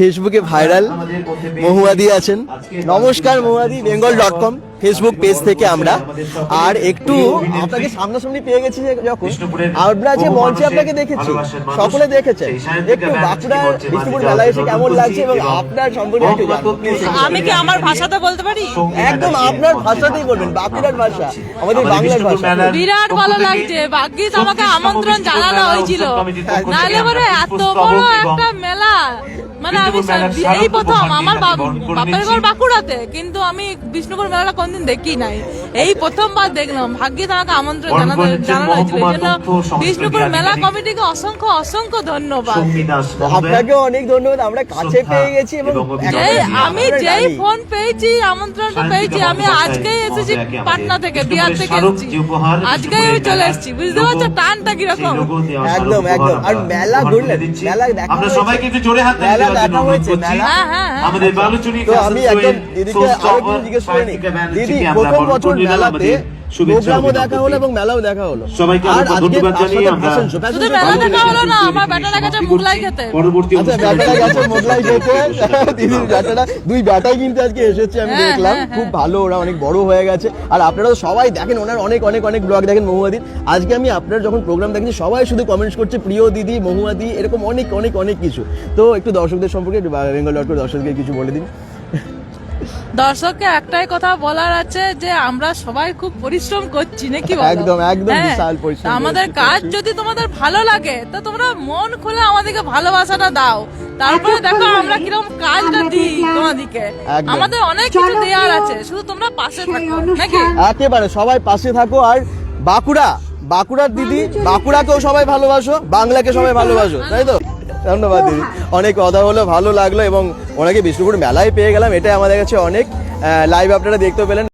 ফেসবুকে ভাইরাল মহুয়াদি আছেন। নমস্কার মহুয়াদি Bengal dot com. Facebook page থেকে আমরা আর একটু আপনাকে সামনাসামনি পেয়ে গেছি যখন আমরা যে মঞ্চে আপনাকে দেখেছি সকলে দেখেছে একটু বাঁকুড়ার বিষ্ণুপুর মেলায় এসে কেমন লাগছে এবং আপনার সম্পর্কে একটু আমি কি আমার ভাষাতে বলতে পারি? একদম আপনার ভাষাতেই বলবেন বাঁকুড়ার ভাষা আমাদের বাংলার ভাষা। বিরাট ভালো লাগছে ভাগ্যিস আমাকে আমন্ত্রণ জানানো হয়েছিল। নাহলে পরে এত বড় একটা মেলা মানে আমি এই প্রথম আমার বাপ- বাপের ঘর বাঁকুড়াতে কিন্তু আমি বিষ্ণুপুর মেলাটা কোনদিন দেখি নাই এই প্রথমবার দেখলাম। ভাগ্যিস আমাকে আমন্ত্রণ জানানো জানানো হয়েছিল। এই জন্য বিষ্ণুপুর মেলা কমিটিকে অসংখ্য অসংখ্য ধন্যবাদ। আপনাকে অনেক ধন্যবাদ। আমরা কাছে পেয়ে গেছি এবং আমি যেই ফোন পেয়েছি আমন্ত্রণটা পেয়েছি আমি আজকেই এসেছি পাটনা থেকে বিহার থেকে এসেছি। আজকেই আমি চলে এসেছি বুঝতে পারছ টানটা কীরকম? একদম, একদম। আর মেলা ঘুরলেন, মেলা দেখা আমরা। সবাইকে একটু জোরে হাত মেলা দেখা হয়েছে, মেলা। হ্যাঁ, হ্যাঁ, হ্যাঁ। আমাদের বালুচুরি তো আমি একদম দিদিকে আরও একটু জিজ্ঞেস করে নিই। দিদি প্রথম বছর মেলাতে প্রোগ্রামও দেখা হলো এবং মেলাও দেখা হলো। সবাইকে আর আজকে জানিয়ে আমরা fashion show, fashion শুধু মেলা দেখা হলো না আমার বেটারা গেছে মোগলাই খেতে। পরবর্তী আচ্ছা ব্যাটারা গেছে মোগলাই খেতে। দিদির ব্যাটারা দুই ব্যাটাই কিন্তু আজকে এসেছে আমি হ্যাঁ, দেখলাম। হ্যাঁ, খুব ভালো ওরা অনেক বড় হয়ে গেছে। আর আপনারা সবাই দেখেন ওনার অনেক অনেক অনেক ব্লগ দেখেন মহুয়াদির। আজকে আমি আপনার যখন প্রোগ্রাম দেখছি সবাই শুধু কমেন্টস করছে প্রিয় দিদি মহুয়াদি এরকম অনেক অনেক অনেক কিছু। তো একটু দর্শকদের সম্পর্কে একটু বেঙ্গল ডট দর্শকদের কিছু বলে দিন। দর্শককে একটাই কথা বলার আছে যে আমরা সবাই খুব পরিশ্রম করছি নাকি একদম, একদম হ্যাঁ, বিশাল পরিশ্রম আমাদের কাজ যদি তোমাদের ভালো লাগে তো তোমরা মন খুলে আমাদেরকে ভালোবাসাটা দাও। তারপরে দেখো আমরা কীরকম কাজটা দিই তোমাদেরকে আমাদের অনেক কিছু দেওয়ার আছে শুধু তোমরা পাশে থাকো নাকি? একেবারে সবাই পাশে থাকো। আর বাঁকুড়া বাঁকুড়ার দিদি বাঁকুড়াকেও সবাই ভালোবাসো বাংলাকে সবাই ভালোবাসো তাই তো? ধন্যবাদ দিদি। অনেক কথা হলো ভালো লাগল এবং ওনাকে বিষ্ণুপুর মেলায় পেয়ে গেলাম। এটাই আমাদের কাছে অনেক লাইভ আপনারা দেখতে পেলেন।